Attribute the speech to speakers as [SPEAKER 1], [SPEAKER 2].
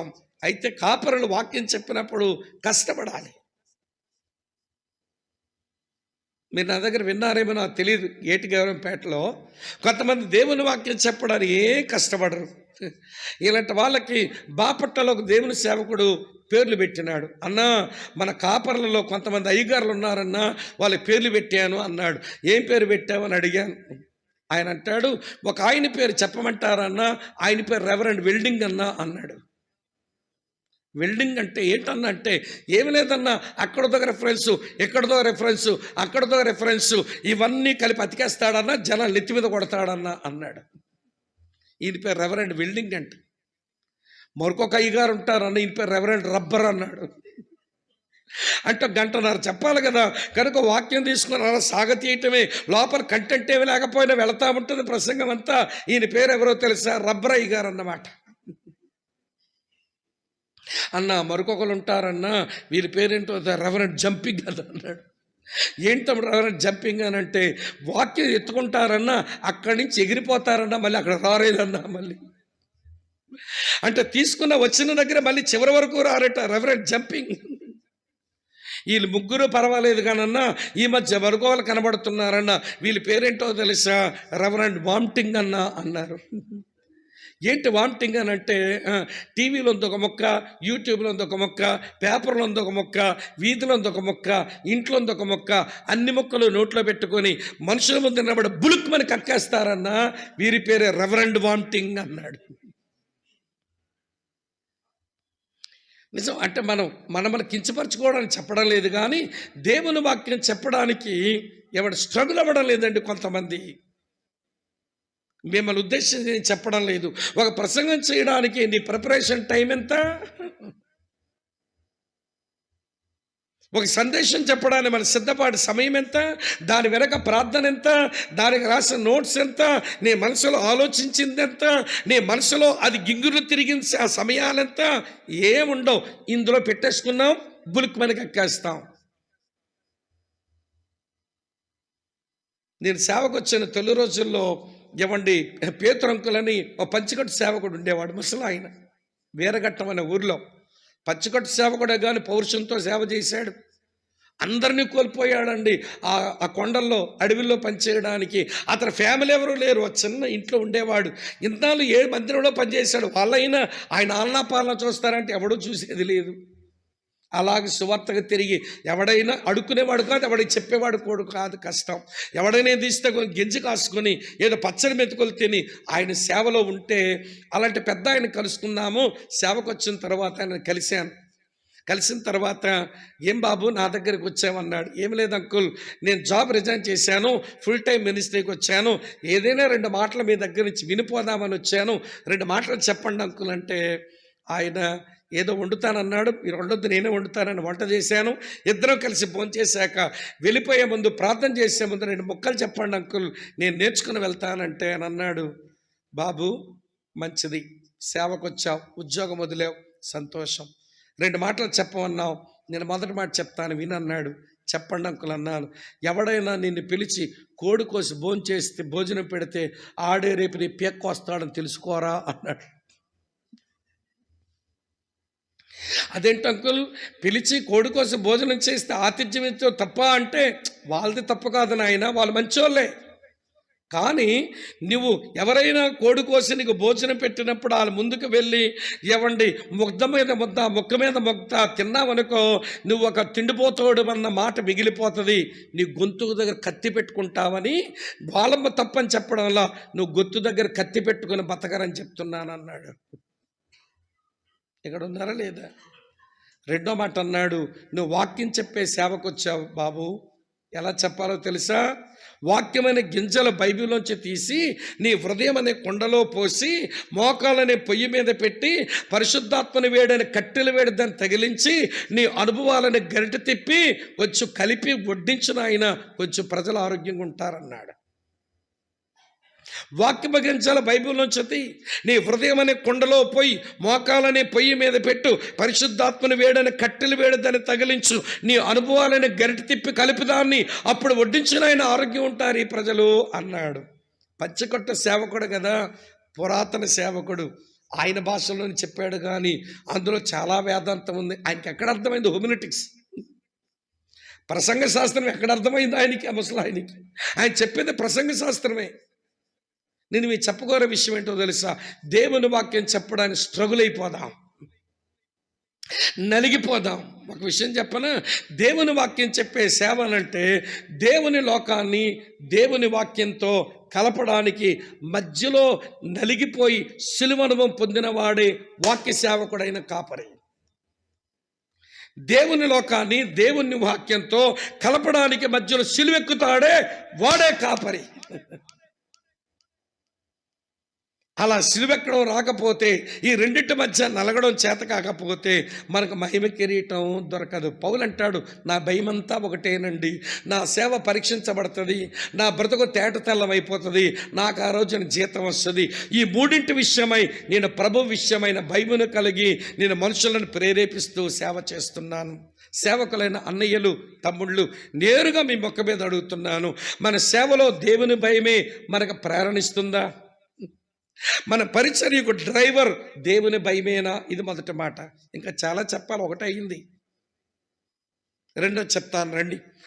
[SPEAKER 1] చెప్తాం అయితే కాపరులు వాక్యం చెప్పినప్పుడు కష్టపడాలి. మీరు నా దగ్గర విన్నారేమో నాకు తెలియదు ఏటి గౌరవంపేటలో కొంతమంది దేవుని వాక్యం చెప్పడానికి ఏ కష్టపడరు. ఇలాంటి వాళ్ళకి బాపట్టలో ఒక దేవుని సేవకుడు పేర్లు పెట్టినాడు. అన్నా మన కాపర్లలో కొంతమంది అయ్యగారులు ఉన్నారన్నా వాళ్ళ పేర్లు పెట్టాను అన్నాడు. ఏం పేరు పెట్టావని అడిగాను. ఆయన అంటాడు ఒక ఆయన పేరు చెప్పమంటారన్నా ఆయన పేరు రెవరెండ్ వెల్డింగ్ అన్నా అన్నాడు. వెల్డింగ్ అంటే ఏంటన్నా అంటే ఏమి లేదన్నా అక్కడతో రెఫరెన్సు ఎక్కడదో రెఫరెన్సు అక్కడతో రెఫరెన్సు ఇవన్నీ కలిపి అతికేస్తాడన్నా జనాలు నెత్తి మీద కొడతాడన్నా అన్నాడు. ఈయన పేరు రెవరెండ్ వెల్డింగ్ అంటే. మరొక అయ్యగారు ఉంటారన్న ఈయన పేరు రెవరెండ్ రబ్బర్ అన్నాడు. అంటే గంటన్నర చెప్పాలి కదా కనుక వాక్యం తీసుకుని అలా సాగతీయటమే లోపల కంటెంట్ ఏమి లేకపోయినా వెళతా ఉంటుంది ప్రసంగం అంతా ఈయన పేరు ఎవరో తెలుసా? రబ్బర్ గారు అన్నమాట. అన్న మరొకరు ఉంటారన్నా వీరి పేరేంటో రెవరెంట్ జంపింగ్ అని అన్నాడు. ఏంటప్పుడు రెవరెంట్ జంపింగ్ అని అంటే వాక్యం ఎత్తుకుంటారన్నా అక్కడి నుంచి ఎగిరిపోతారన్నా మళ్ళీ అక్కడ రారేదన్నా మళ్ళీ. అంటే తీసుకున్న వచ్చిన దగ్గర మళ్ళీ చివరి వరకు రారట రెవరెంట్ జంపింగ్ వీళ్ళు ముగ్గురు పర్వాలేదు కానన్నా ఈ మధ్య వర్గోలు కనబడుతున్నారన్న వీళ్ళ పేరేంటో తెలుసా? రెవరెంట్ వామిటింగ్ అన్న అన్నారు. ఏంటి వామిటింగ్ అని అంటే టీవీలో ఉంది ఒక మొక్క యూట్యూబ్లో ఉంది ఒక మొక్క పేపర్లో ఉంది ఒక మొక్క వీధిలో ఉంది ఒక మొక్క ఇంట్లో ఉంది ఒక మొక్క అన్ని మొక్కలు నోట్లో పెట్టుకొని మనుషుల ముందు నిలబడి బులుక్ మని కక్కేస్తారన్న వీరి పేరే రెవరెండ్ వామిటింగ్ అన్నాడు. నిజం అంటే మనం మనం మన కించపరచుకోవడానికి చెప్పడం లేదు కానీ దేవుని వాక్యం చెప్పడానికి ఎవడు స్ట్రగుల్ అవ్వడం లేదండి కొంతమంది. మిమ్మల్ని ఉద్దేశించి నేను చెప్పడం లేదు. ఒక ప్రసంగం చేయడానికి నీ ప్రిపరేషన్ టైం ఎంత? ఒక సందేశం చెప్పడానికి మన సిద్ధపాటు సమయం ఎంత? దాని వెనక ప్రార్థన ఎంత? దానికి రాసిన నోట్స్ ఎంత? నీ మనసులో ఆలోచించింది ఎంత? నీ మనసులో అది గింగులు తిరిగించే ఆ సమయాలెంత ఏముండవు ఇందులో పెట్టేసుకున్నాం బులుక్ మనకి ఎక్కేస్తాం. నేను సేవకు వచ్చిన తొలి రోజుల్లో ఇవ్వండి పేతురంకులని ఓ పంచికట్టు సేవకుడు ఉండేవాడు ముసలు ఆయన వీరఘట్టం అనే ఊర్లో పంచికట్టు సేవకుడే కానీ పౌరుషంతో సేవ చేశాడు. అందరినీ కోల్పోయాడండి. ఆ ఆ కొండల్లో అడవిలో పనిచేయడానికి అతని ఫ్యామిలీ ఎవరు లేరు. చిన్న ఇంట్లో ఉండేవాడు. ఇంతాలు ఏ మందిరంలో పనిచేశాడు. వాళ్ళైనా ఆయన ఆలనా పాలన చూస్తారంటే ఎవడూ చూసేది లేదు. అలాగే సువార్తగా తిరిగి ఎవడైనా అడుక్కునేవాడు కాదు ఎవడైనా చెప్పేవాడు కూడా కాదు కష్టం. ఎవడైనా తీస్తే కొంచెం గింజి కాసుకొని ఏదో పచ్చడి మెతుకులు తిని ఆయన సేవలో ఉంటే అలాంటి పెద్ద ఆయన కలుసుకున్నాము సేవకు వచ్చిన తర్వాత ఆయన కలిశాను. కలిసిన తర్వాత ఏం బాబు నా దగ్గరికి వచ్చామన్నాడు ఏం లేదు అంకుల్ నేను జాబ్ రిజైన్ చేశాను ఫుల్ టైం మినిస్ట్రీకి వచ్చాను. ఏదైనా రెండు మాటలు మీ దగ్గర నుంచి వినిపోదామని వచ్చాను. రెండు మాటలు చెప్పండి అంకుల్ అంటే ఆయన ఏదో వండుతానన్నాడు మీరు వండొద్దు నేనే వండుతానని వంట చేశాను. ఇద్దరం కలిసి భోంచేశాక వెళ్ళిపోయే ముందు ప్రార్థన చేసే ముందు రెండు ముక్కలు చెప్పండి అంకుల్ నేను నేర్చుకుని వెళ్తానంటే అని అన్నాడు. బాబు మంచిది. సేవకు వచ్చావు ఉద్యోగం వదిలేవు సంతోషం. రెండు మాటలు చెప్పమన్నావు నేను మొదటి మాట చెప్తాను వినన్నాడు చెప్పండి అంకుల్ అన్నాను. ఎవడైనా నిన్ను పిలిచి కోడి కోసి భోంచేస్తే భోజనం పెడితే ఆడే రేపు నీ పేక్కొస్తాడని తెలుసుకోరా అన్నాడు. అదేంటి అంకుల్? పిలిచి కోడి కోసం భోజనం చేస్తే ఆతిథ్యం ఇచ్చో తప్ప అంటే వాళ్ళది తప్పు కాదు నాయన వాళ్ళు మంచోళ్ళే. కానీ నువ్వు ఎవరైనా కోడి కోసి నీకు భోజనం పెట్టినప్పుడు వాళ్ళ ముందుకు వెళ్ళి ఇవ్వండి ముగ్ధ మీద ముద్ద ముక్క మీద ముగ్ధ తిన్నావనుకో నువ్వు ఒక తిండిపోతాడు అన్న మాట మిగిలిపోతుంది. నీ గొంతు దగ్గర కత్తి పెట్టుకుంటావని వాళ్ళమ్మ తప్పని చెప్పడంలో నువ్వు గొంతు దగ్గర కత్తి పెట్టుకుని బతకరని చెప్తున్నాను అన్నాడు ఇక్కడ ఉన్నారా లేదా? రెండో మాట అన్నాడు నువ్వు వాక్యం చెప్పే సేవకు వచ్చావు బాబు. ఎలా చెప్పాలో తెలుసా? వాక్యమైన గింజలు బైబిల్లోంచి తీసి నీ హృదయం అనే కొండలో పోసి మోకాలనే పొయ్యి మీద పెట్టి పరిశుద్ధాత్మని వేడని కట్టెలు వేడి దాన్ని తగిలించి నీ అనుభవాలని గరిట తిప్పి కొంచెం కలిపి వడ్డించిన ఆయన కొంచెం ప్రజలు ఆరోగ్యంగా ఉంటారన్నాడు. వాక్య గింజల బైబిల్లోంచి తీ. నీ హృదయం అనే కుండలో పోయి మోకాలనే పొయ్యి మీద పెట్టు పరిశుద్ధాత్మని వేడని కట్టెలు వేడదని తగిలించు నీ అనుభవాలని గరిటి తిప్పి కలిపిదాన్ని అప్పుడు వడ్డించిన ఆయన ఆరోగ్యం ఉంటారు ఈ ప్రజలు అన్నాడు. పచ్చకొట్ట సేవకుడు కదా పురాతన సేవకుడు. ఆయన భాషలోనే చెప్పాడు కానీ అందులో చాలా వేదాంతం ఉంది. ఆయనకి ఎక్కడ అర్థమైంది హోమినెటిక్స్? ప్రసంగ శాస్త్రం ఎక్కడ అర్థమైంది ఆయనకి ముసలాయనికి ఆయనకి ఆయన చెప్పేది ప్రసంగ శాస్త్రమే. నేను మీ చెప్పుకోరే విషయం ఏంటో తెలుసా? దేవుని వాక్యం చెప్పడానికి స్ట్రగుల్ అయిపోదాం. నలిగిపోదాం. ఒక విషయం చెప్పనా? దేవుని వాక్యం చెప్పే సేవలంటే దేవుని లోకాన్ని దేవుని వాక్యంతో కలపడానికి మధ్యలో నలిగిపోయి సులువనుభవం పొందినవాడే వాక్య సేవకుడైన కాపరి. దేవుని లోకాన్ని దేవుని వాక్యంతో కలపడానికి మధ్యలో సిలువెక్కుతాడే వాడే కాపరి. అలా సిలువెక్కడం రాకపోతే ఈ రెండింటి మధ్య నలగడం చేత కాకపోతే మనకు మహిమ కిరీటం దొరకదు. పౌలు అంటాడు నా భయమంతా ఒకటేనండి. నా సేవ పరీక్షించబడుతుంది. నా బ్రతుకు తేట తెల్లమైపోతుంది నాకు ఆ రోజున జీతం వస్తుంది. ఈ మూడింటి విషయమై నేను ప్రభు విషయమైన భయమును కలిగి నేను మనుషులను ప్రేరేపిస్తూ సేవ చేస్తున్నాను. సేవకులైన అన్నయ్యలు తమ్ముళ్ళు నేరుగా మీ మొక్క మీద అడుగుతున్నాను. మన సేవలో దేవుని భయమే మనకు ప్రేరణిస్తుందా మన పరిచర్యకు డ్రైవర్ దేవుని భయమేనా? ఇది మొదటి మాట. ఇంకా చాలా చెప్పాలి. ఒకటే అయింది. రెండో చెప్తాను రండి.